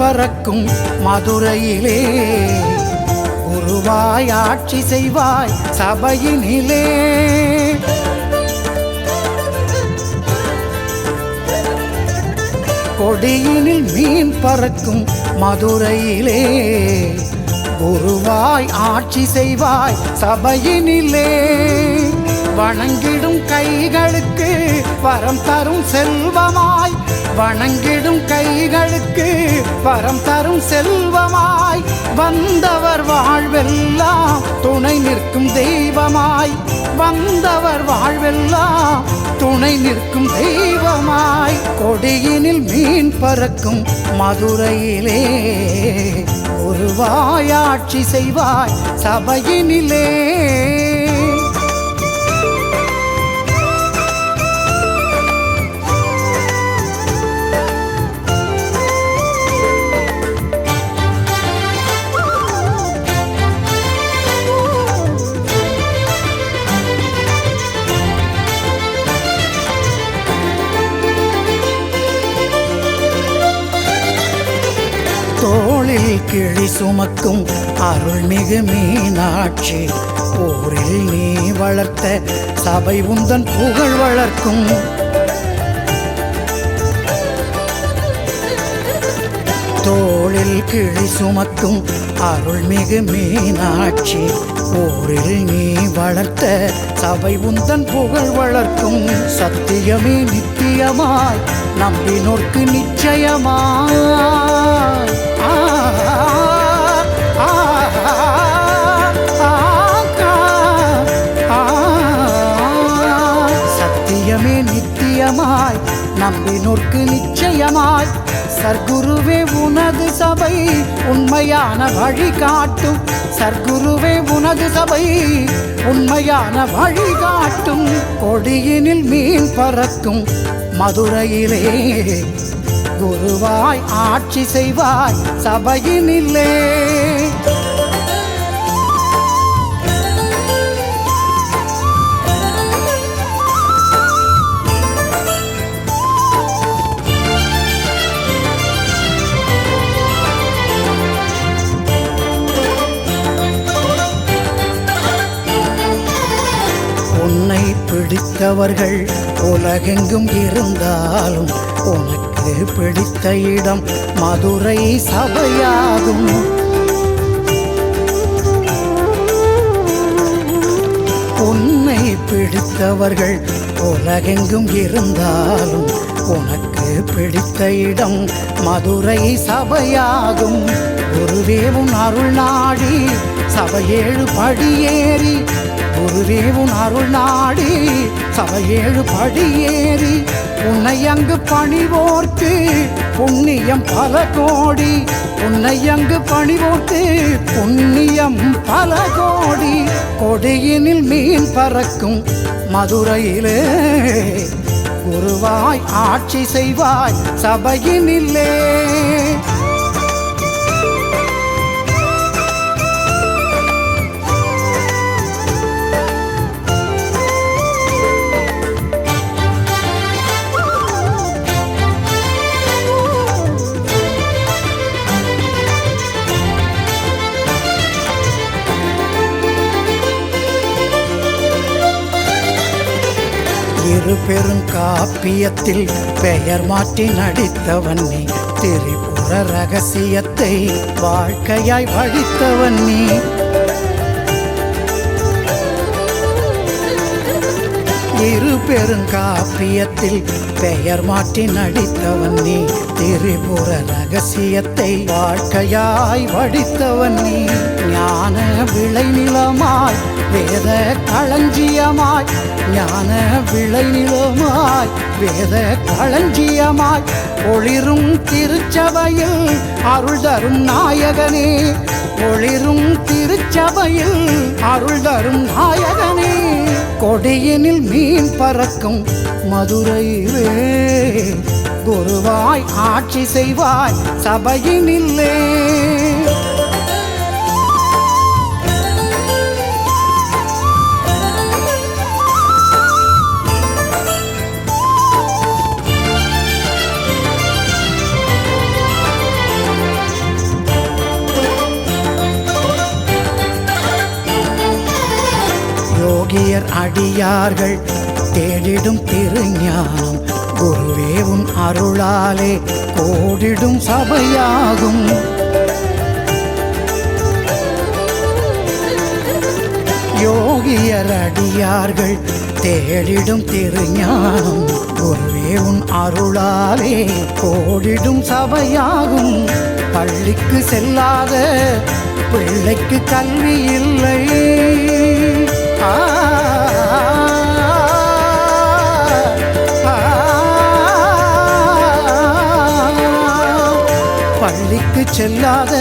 பறக்கும் மதுரையிலே. உருவாய் ஆட்சி செய்வாய் சபையினிலே. கொடியினில் மீன் பறக்கும் மதுரையிலே. குருவாய் ஆட்சி செய்வாய் சபையினிலே. வணங்கிடும் கைகளுக்கு வரம் தரும் செல்வமாய். வணங்கிடும் கைகளுக்கு வரம் தரும் செல்வமாய். வந்தவர் வாழ்வெல்லாம் துணை நிற்கும் தெய்வமாய். வந்தவர் வாழ்வெல்லாம் துணை நிற்கும் தெய்வமாய். கொடியினில் மீன் பறக்கும் மதுரையிலே ஒரு வாயாட்சி செய்வாய் சபையினிலே. தோளில் கிழி சுமக்கும் அருள்மிகு மீனாட்சி. போரில் நீ வளர்த்த சபை உந்தன் புகழ் வளர்க்கும். தோளில் கிழி சுமக்கும் அருள்மிகு மீனாட்சி. போரில் நீ வளர்த்த சபை உந்தன் புகழ் வளர்க்கும். சத்தியமே நித்தியமாய் நம்பினோர்க்கு நிச்சயமாய். சத்தியமே நித்தியமாய் நம்பினோர்க்கு நிச்சயமாய் சர்க்குருவே உனது சபை உண்மையான வழி காட்டும். சர்க்குருவே உனது சபை உண்மையான வழி காட்டும். கொடியினில் மீன் பறக்கும் மதுரையிலே குருவாய் ஆட்சி செய்வாய் சபையினில்லே உன்னை பிடித்தவர்கள் உலகெங்கும் இருந்தாலும் உனக்கு பிடித்த இடம் மதுரை சபையாகும். உன்னை பிடித்தவர்கள் உலகெங்கும் இருந்தாலும் உனக்கு பிடித்த இடம் மதுரை சபையாகும். குருவேவும் அருள் நாடி சபையேழு படியேறி குருவேவும் அருள் நாடி சபையேழு படியேறி உன்னை அங்கு பணிவோர்க்கு புண்ணியம் பல கோடி. உன்னை அங்கு பணிவோர்க்கு புண்ணியம் பல கோடி. கொடியினில் மீன் பறக்கும் மதுரையிலே குருவாய் ஆட்சி செய்வாய் சபையினில்லே பெருங்காப்பியத்தில் பெரும் பெயர் மாற்றி நடித்தவன் நீ. திரிபுர ரகசியத்தை வாழ்க்கையாய் வழித்தவன் நீ. இரு பெருங்காப்பியத்தில் பெயர் மாற்றி நடித்தவன் நீ. திரிபுர ரகசியத்தை வாழ்க்கையாய் வடித்தவன் நீ. ஞான விளைநிலமாய் வேத களஞ்சியமாய் ஞான விளைநிலமாய் வேத களஞ்சியமாய் ஒளிரும் திருச்சபையில் அருள் தரும் நாயகனே. ஒளிரும் திருச்சபையில் அருள் தரும் நாயகனே கொடியினில் மீன் பறக்கும் மதுரையிலே. குருவாய் ஆட்சி செய்வாய் சபையினில்லே யோகியர் அடியார்கள் தேடிடும் திருஞானம். குருவே உன் அருளாலே கோடிடும் சபையாகும். யோகியர் அடியார்கள் தேடிடும் திருஞானம். குருவே உன் அருளாலே கோடிடும் சபையாகும். பள்ளிக்கு செல்லாத பிள்ளைக்கு கல்வி இல்லை. பள்ளிக்கு செல்லாத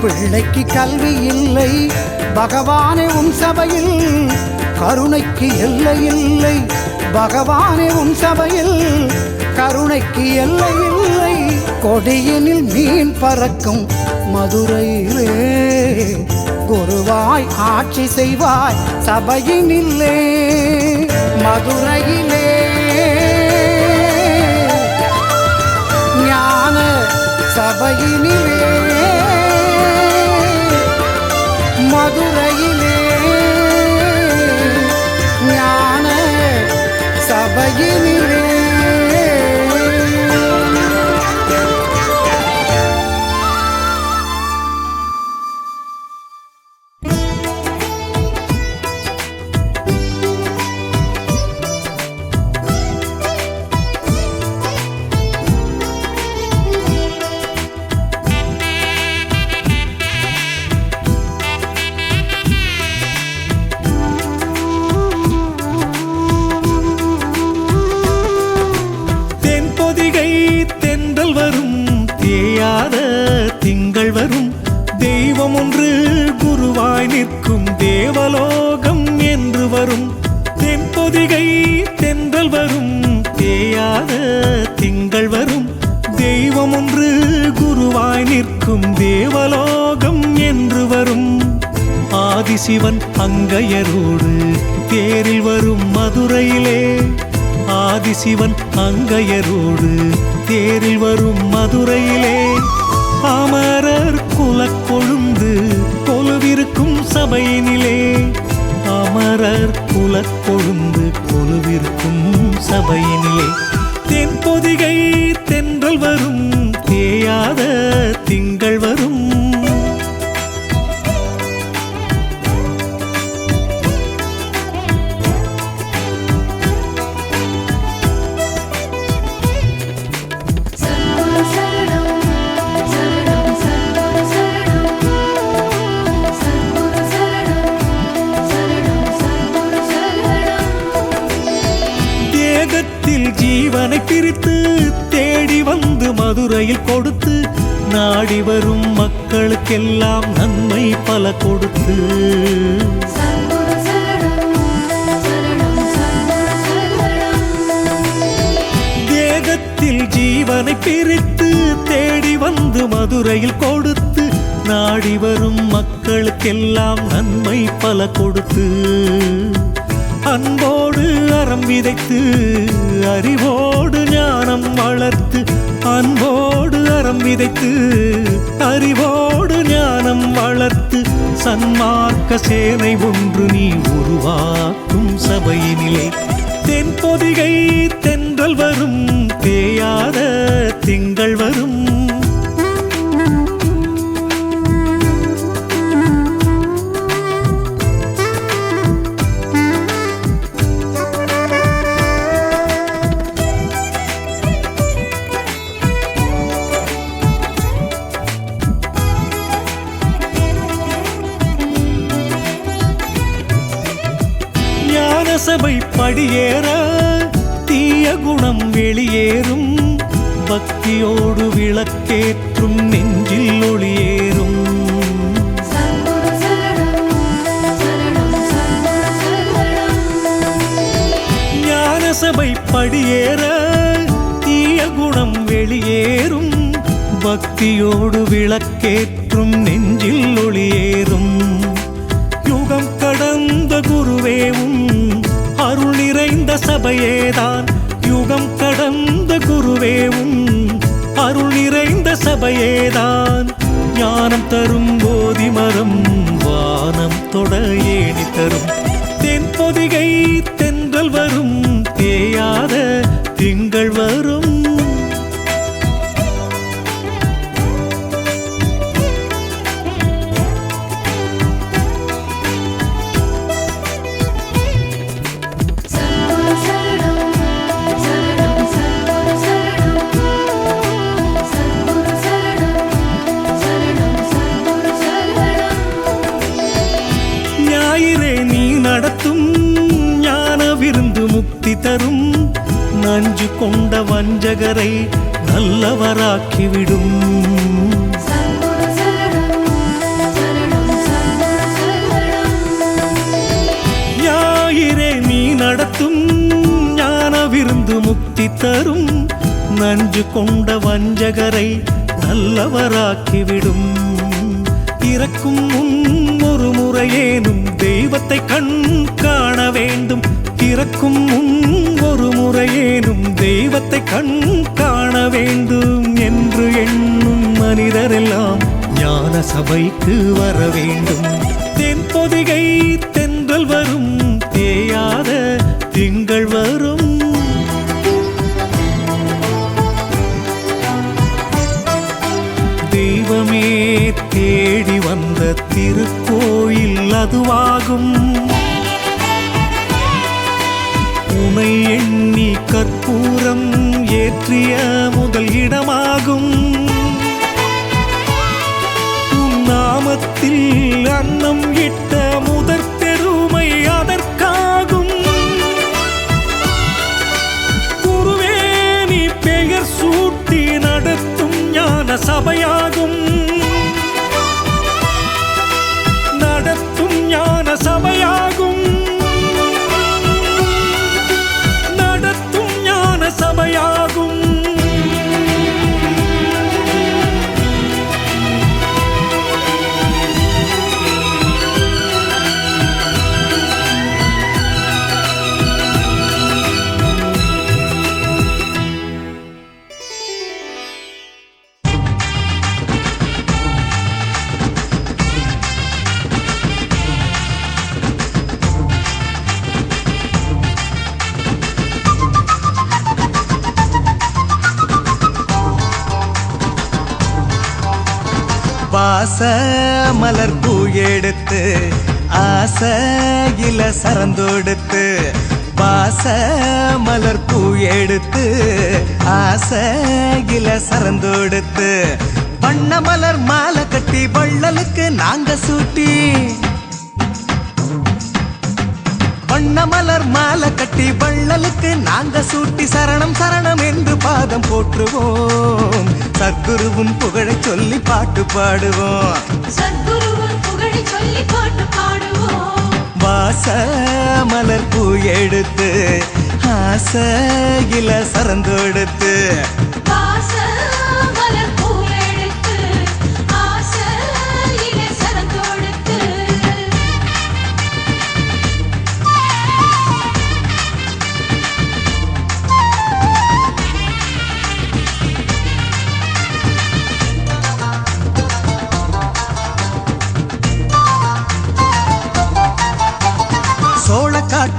பிள்ளைக்கு கல்வி இல்லை பகவானே உன் சபையில் கருணைக்கு எல்லை இல்லை. பகவானே உன் சபையில் கருணைக்கு எல்லை இல்லை. கொடியினில் மீன் பறக்கும் மதுரையிலே. குருவாய் ஆட்சி செய்வாய் சபையினில்லே மதுரையிலே. ஞான சபையினிலே. தென்றல் வரும் தேயாத திங்கள் வரும். தெய்வம் ஒன்று குருவாய் நிற்கும் தேவலோகம் என்று வரும். ஆதிசிவன் அங்கையரோடு தேரில் வரும் மதுரையிலே. ஆதிசிவன் அங்கையரோடு தேரில் வரும் மதுரையிலே. அமரர் குலக்கொழுந்து கொலுவிருக்கும் சபையினிலே. அமரர் குலக்கொழுந்து கொலுவிருக்கும் சபையினிலே. தென்பொதிகை தென்றல் வரும் தேயாத திங்க உலகத்தில் ஜீவனை பிரித்து தேடி வந்து மதுரையில் கொடுத்து நாடி வரும் மக்களுக்கெல்லாம் நன்மை பல கொடுத்து. தேகத்தில் ஜீவனை பிரித்து தேடி வந்து மதுரையில் கொடுத்து நாடி வரும் மக்களுக்கெல்லாம் நன்மை பல கொடுத்து. அன்போடு அறம் விதைத்து அறிவோடு ஞானம் வளர்த்து அன்போடு அறம் விதைத்து அறிவோடு ஞானம் வளர்த்து சன்மார்க்க சேனை ஒன்று நீ உருவாக்கும் சபையினிலே. தென்பொதிகை தென்றல் வரும் தேயாத திங்கள் வரும். ஞான சபை படியேற தீய குணம் வெளியேறும். பக்தியோடு விளக்கேற்றும் நெஞ்சில் ஒளியேறும். ஞான சபை படியேற தீய குணம் வெளியேறும். பக்தியோடு விளக்கேற்றும் நெஞ்சில் ஒளியேறும். யுகம் கடந்த குருவேவும் நிறைந்த சபையேதான் யுகம் கடந்த குருவேவும் அருள் நிறைந்த சபையேதான். ஞானம் தரும் போதி மரம் வானம் தொட ஏணி தரும். தென் தென்பொதிகை தென்றல் வரும் தேயாத திங்கள் வரும். கொண்ட வஞ்சகரை நல்லவராக்கிவிடும். யாயிரே நீ நடத்தும் ஞான விருந்து முக்தி தரும் நஞ்சு கொண்ட வஞ்சகரை நல்லவராக்கிவிடும். இறக்கும் முன் ஒரு முறையேனும் தெய்வத்தை கண் காண வேண்டும். பிறக்கும் முன் ஒரு முறையேனும் தெய்வத்தை கண் காண வேண்டும் என்று எண்ணும் மனிதரெல்லாம் ஞான சபைக்கு வர வேண்டும். தென்பொதிகை தென்றல் வரும் தேயாத திங்கள் வரும். தெய்வமே தேடி வந்த திருக்கோயில் அதுவாகும். உன்னை எண்ணி கற்பூரம் ஏற்றிய முதல் இடமாகும். நாமத்தில் அன்னம் இட்ட முதற் பெருமை அதற்காகும். குருவே நீ பெயர் சூட்டி நடத்தும் ஞான சபையாகும். வாச மலர் பூ எடுத்து ஆசையில சரந்தோடுத்து பாச மலர் பூ எடுத்து ஆசையில சரந்தோடுத்து வண்ண மலர் மாலை கட்டி வள்ளலுக்கு நாங்க சூட்டி. வண்ண மலர் மாலை கட்டி வள்ளலுக்கு நாங்க சூட்டி சரணம் சரணம் என்று பாதம் போற்றுவோம். சத்குருவும் புகழச் சொல்லி பாட்டு பாடுவோம். புகழை சொல்லி பாட்டு பாடுவோம். வாச மலர் பூ எடுத்து ஆசையில சரந்தொடுத்து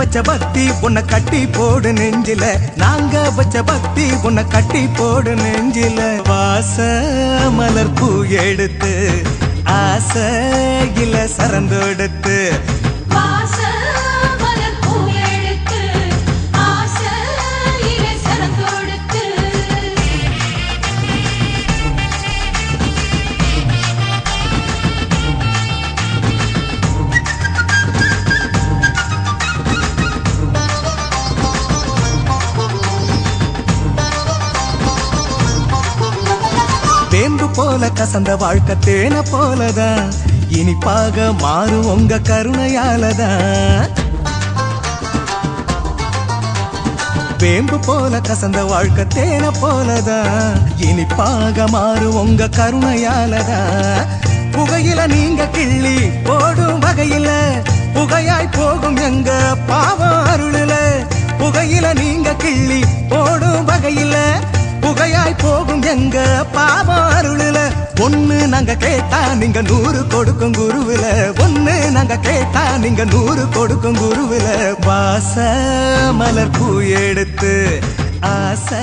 வச்ச பக்தி உன்னை கட்டி போடு நெஞ்சில. நாங்க வச்ச பக்தி உன்னை கட்டி போடு நெஞ்சில. வாச மலர் பூ எடுத்து ஆசையில சரந்தொடுத்து. போல கசந்த வாழ்க்கை தேன போலதான் இனிப்பாக மாறும் உங்க கருணையாலதான் வேம்பு போல கசந்த வாழ்க்கை தேன போலதான் இனிப்பாக மாறும் உங்க கருணையாலதான் புகையில நீங்க கிள்ளி போடும் வகையில புகையாய் போகும் எங்க பாவம் அருளில புகையில நீங்க கிள்ளி போடும் வகையில புகையாய் போகும் எங்க பாவம் அருளுல? ஒண்ணு நாங்க கேட்டா நீங்க நூறு கொடுக்கும் குருவில. ஒண்ணு நாங்க கேட்டா நீங்க நூறு கொடுக்கும் குருவில. வாச மலர் பூ எடுத்து ஆசை